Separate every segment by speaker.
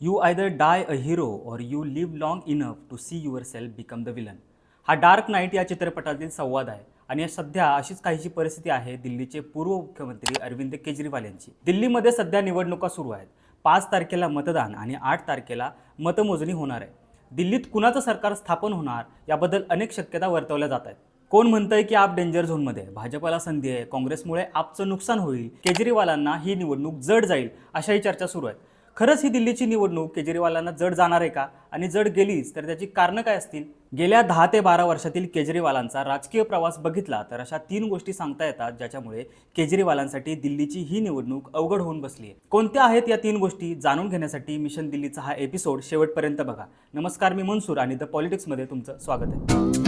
Speaker 1: You either die a hero or you live long enough to see yourself become the villain हा dark night या चित्रपटातील संवाद आहे. आणि सध्या अशीच काहीशी परिस्थिती आहे दिल्लीचे पूर्व मुख्यमंत्री अरविंद केजरीवाल यांची. दिल्लीमध्ये सध्या निवडणुका सुरू आहेत. पाच तारखेला मतदान आणि आठ तारखेला मतमोजणी होणार आहे. दिल्लीत कुणाचं सरकार स्थापन होणार याबद्दल अनेक शक्यता वर्तवल्या जात आहेत. कोण म्हणतंय की आप डेंजर झोनमध्ये भाजपाला भाजपला संधी आहे. काँग्रेसमुळे आपचं नुकसान होईल. केजरीवालांना ही निवडणूक जड जाईल अशाही चर्चा सुरू आहेत. खरंच ही दिल्लीची निवडणूक केजरीवालांना जड जाणार आहे का? आणि जड गेलीच तर त्याची कारणं काय असतील? गेल्या दहा ते बारा वर्षातील केजरीवालांचा राजकीय प्रवास बघितला तर अशा तीन गोष्टी सांगता येतात ज्याच्यामुळे केजरीवालांसाठी दिल्लीची ही निवडणूक अवघड होऊन बसली आहे. कोणत्या आहेत या तीन गोष्टी? जाणून घेण्यासाठी मिशन दिल्लीचा हा एपिसोड शेवटपर्यंत बघा. नमस्कार मी मनसूर आणि द पॉलिटिक्समध्ये तुमचं स्वागत आहे.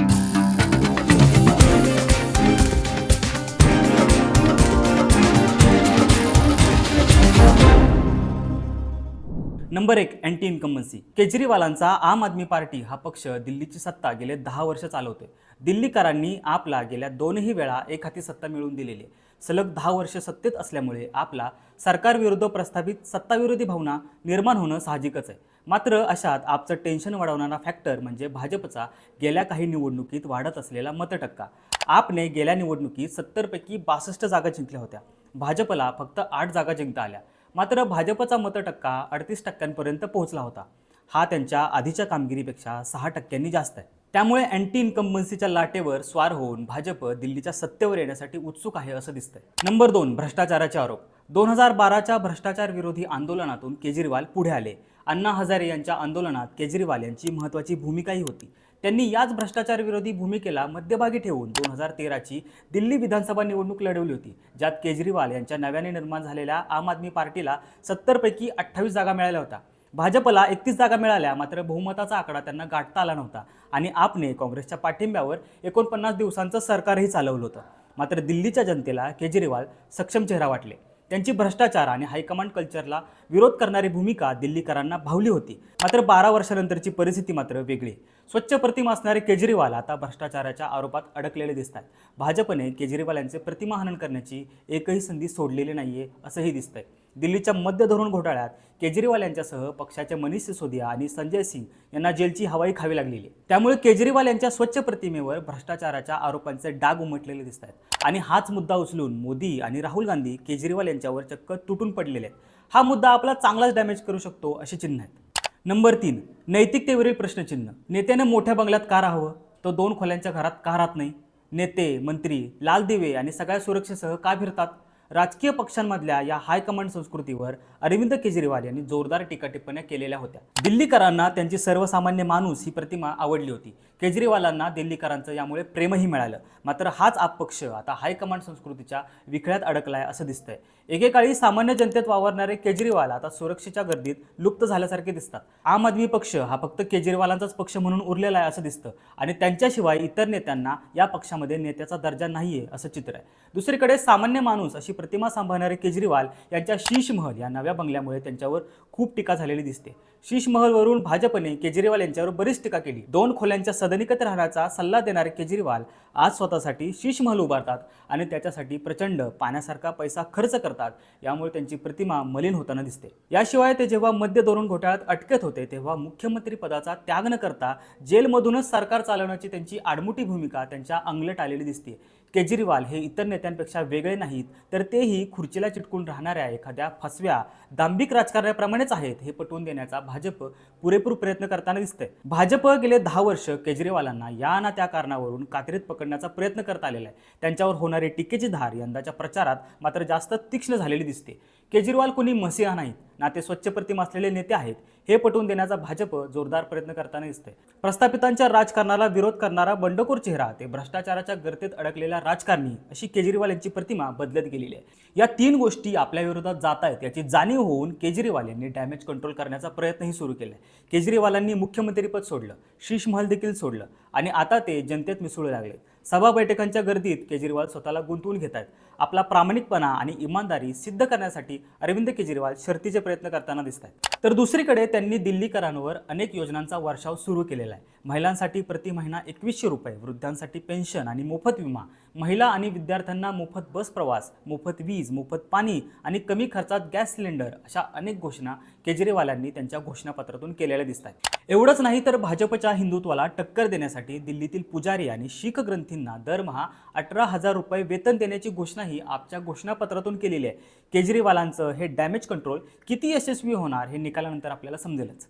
Speaker 1: नंबर एक अँटी इन्कम्बन्सी केजरीवालांचा आम आदमी पार्टी हा पक्ष दिल्लीची सत्ता गेले दहा वर्ष चालवतोय. दिल्लीकरांनी आपला गेल्या दोनही वेळा एक हाती सत्ता मिळवून दिलेली आहे. सलग दहा वर्ष सत्तेत असल्यामुळे आपला सरकारविरुद्ध प्रस्थापित सत्ताविरोधी भावना निर्माण होणं साहजिकच आहे. मात्र अशात आपचं टेन्शन वाढवणारा फॅक्टर म्हणजे भाजपचा गेल्या काही निवडणुकीत वाढत असलेला मतटक्का. आपने गेल्या निवडणुकीत सत्तरपैकी बासष्ट जागा जिंकल्या होत्या. भाजपला फक्त आठ जागा जिंकता आल्या. मात्र भाजपचा मतटक्का अडतीस टक्क्यांपर्यंत पोहोचला होता. हा त्यांच्या आधीच्या कामगिरीपेक्षा सहा टक्क्यांनी जास्त आहे. त्यामुळे अँटी इन्कम्बन्सीच्या लाटेवर स्वार होऊन भाजप दिल्लीच्या सत्तेवर येण्यासाठी उत्सुक आहे असं दिसतंय. नंबर दोन भ्रष्टाचाराचे आरोप. दोन हजार बाराच्या भ्रष्टाचार विरोधी आंदोलनातून केजरीवाल पुढे आले. अण्णा हजारे यांच्या आंदोलनात केजरीवाल यांची महत्त्वाची भूमिकाही होती. त्यांनी याच भ्रष्टाचारविरोधी भूमिकेला मध्यभागी ठेवून दोन हजार तेराची दिल्ली विधानसभा निवडणूक लढवली होती ज्यात केजरीवाल यांच्या नव्याने निर्माण झालेल्या आम आदमी पार्टीला सत्तरपैकी अठ्ठावीस जागा मिळाल्या होत्या. भाजपला एकतीस जागा मिळाल्या मात्र बहुमताचा आकडा त्यांना गाठता आला नव्हता आणि आपने काँग्रेसच्या पाठिंब्यावर एकोणपन्नास दिवसांचं सरकारही चालवलं होतं. मात्र दिल्लीच्या जनतेला केजरीवाल सक्षम चेहरा वाटले. त्यांची भ्रष्टाचार आणि हायकमांड कल्चरला विरोध करणारी भूमिका दिल्लीकरांना भावली होती. मात्र बारा वर्षानंतरची परिस्थिती मात्र वेगळी. स्वच्छ प्रतिमा असणारे केजरीवाल आता भ्रष्टाचाराच्या आरोपात अडकलेले दिसतात भाजपने केजरीवाल यांचे प्रतिमाहनन करण्याची एकही संधी सोडलेली नाहीये असंही दिसतंय. दिल्लीच्या मध्य धोरण घोटाळ्यात केजरीवाल यांच्यासह पक्षाचे मनीष सिसोदिया आणि संजय सिंग यांना जेलची हवाई खावी लागलेली त्यामुळे केजरीवाल यांच्या स्वच्छ प्रतिमेवर भ्रष्टाचाराच्या आरोपांचे डाग उमटलेले दिसत आहेत. आणि हाच मुद्दा उचलून मोदी आणि राहुल गांधी केजरीवाल यांच्यावर चक्क तुटून पडलेले आहेत. हा मुद्दा आपला चांगलाच डॅमेज करू शकतो अशी चिन्ह आहेत. नंबर तीन नैतिकतेवरील प्रश्नचिन्ह. नेत्याने मोठ्या बंगल्यात का राहावं? तो दोन खोल्यांच्या घरात का राहत नाही? नेते मंत्री लाल दिवे आणि सगळ्या सुरक्षेसह का फिरतात? राजकीय पक्षांमधल्या या हायकमांड संस्कृतीवर अरविंद केजरीवाल यांनी जोरदार टीका टिप्पण्या केलेल्या होत्या. दिल्लीकरांना त्यांची सर्वसामान्य माणूस ही प्रतिमा आवडली होती. केजरीवालांना दिल्लीकरांचं यामुळे प्रेमही मिळालं. मात्र हाच आप पक्ष आता हायकमांड संस्कृतीच्या विखळ्यात अडकलाय असं दिसतंय. एकेकाळी सामान्य जनतेत वावरणारे केजरीवाल आता सुरक्षेच्या गर्दीत लुप्त झाल्यासारखे दिसतात. आम आदमी पक्ष हा फक्त केजरीवालांचाच पक्ष म्हणून उरलेला आहे असं दिसतं आणि त्यांच्याशिवाय इतर नेत्यांना या पक्षामध्ये नेत्याचा दर्जा नाहीये असं चित्र आहे. दुसरीकडे सामान्य माणूस अशी प्रतिमा सांभाळणारे केजरीवाल यांच्या शीश महल या नव्या बंगल्यामुळे त्यांच्यावर खूप टीका झालेली दिसते. शीश महलवरून भाजपने केजरीवाल यांच्यावर बरीच टीका केली. दोन खोल्यांच्या सदनिकत राहण्याचा सल्ला देणारे केजरीवाल आज स्वतःसाठी शीश महल उभारतात आणि त्याच्यासाठी प्रचंड पाण्यासारखा पैसा खर्च करतात. यामुळे त्यांची प्रतिमा मलिन होताना दिसते. याशिवाय ते जेव्हा मध्य धोरण घोटाळ्यात अटकेत होते तेव्हा मुख्यमंत्री पदाचा त्याग न करता जेलमधूनच सरकार चालवण्याची त्यांची आडमुठी भूमिका त्यांच्या अंगलट आलेली दिसते. केजरीवाल हे इतर नेत्यांपेक्षा वेगळे नाहीत तर तेही खुर्चीला चिटकून राहणाऱ्या एखाद्या फसव्या दांभिक राजकारण्याप्रमाणेच आहेत हे पटवून देण्याचा भाजप पुरेपूर प्रयत्न करताना दिसतंय. भाजप गेले दहा वर्ष केजरीवालांना या ना त्या कारणावरून कात्रीत पकडण्याचा प्रयत्न करत आलेला आहे. त्यांच्यावर होणारी टीकेची धार यंदाच्या प्रचारात मात्र जास्त तीक्ष्ण झालेली दिसते. केजरीवाल कुणी मसीहा नाहीत. ना ते स्वच्छ प्रतिमा असलेले नेते आहेत. हे पटवून देण्याचा भाजप जोरदार प्रयत्न करताना दिसतोय. प्रस्थापितांच्या राजकारणाला विरोध करणारा बंडखोर चेहरा ते भ्रष्टाचाराच्या गर्तेत अडकलेल्या राजकारणी अशी केजरीवाल यांची प्रतिमा बदलत गेलेली आहे. या तीन गोष्टी आपल्या विरोधात जात आहेत. याची जाणीव होऊन केजरीवाल यांनी डॅमेज कंट्रोल करण्याचा प्रयत्नही सुरू केला आहे केजरीवालांनी मुख्यमंत्रीपद सोडलं. शीशमहल देखील सोडलं. आणि आता ते जनतेत मिसळू लागले सभा बैठकांच्या गर्दीत केजरीवाल स्वतःला गुंतवून घेत आहेत. आपला प्रामाणिकपणा आणि इमानदारी सिद्ध करण्यासाठी अरविंद केजरीवाल शर्तीचे प्रयत्न करताना दिसत आहेत. तर दुसरीकडे त्यांनी दिल्लीकरांवर अनेक योजनांचा वर्षाव सुरू केलेला आहे. महिलांसाठी प्रति महिना एकवीसशे रुपये वृद्धांसाठी पेन्शन आणि मोफत विमा. महिला आणि विद्यार्थ्यांना मोफत बस प्रवास मोफत वीज मोफत पाणी आणि कमी खर्चात गॅस सिलेंडर अशा अनेक घोषणा केजरीवालांनी त्यांच्या घोषणापत्रातून केलेल्या दिसत आहेत. एवढंच नाही तर भाजपच्या हिंदुत्वाला टक्कर देण्यासाठी दिल्लीतील पुजारी आणि शीख ग्रंथींना दरमहा अठरा हजार रुपये वेतन देण्याची घोषणाही आपच्या घोषणापत्रातून केलेली आहे. केजरीवालांचं हे डॅमेज कंट्रोल किती यशस्वी होणार हे निकालानंतर आपल्याला समजेलच.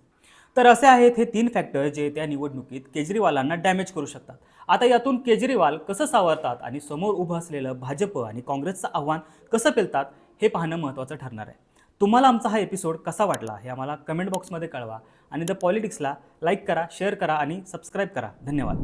Speaker 1: तर असे आहेत हे तीन फॅक्टर जे त्या निवडणुकीत केजरीवालांना डॅमेज करू शकतात. आता यातून केजरीवाल कसं सावरतात आणि समोर उभं असलेलं भाजप आणि काँग्रेसचं आव्हान कसं पेलतात हे पाहणं महत्त्वाचं ठरणार आहे. तुम्हाला आमचा हा एपिसोड कसा वाटला हे आम्हाला कमेंट बॉक्समध्ये कळवा आणि द पॉलिटिक्सला लाईक करा शेअर करा आणि सबस्क्राईब करा. धन्यवाद.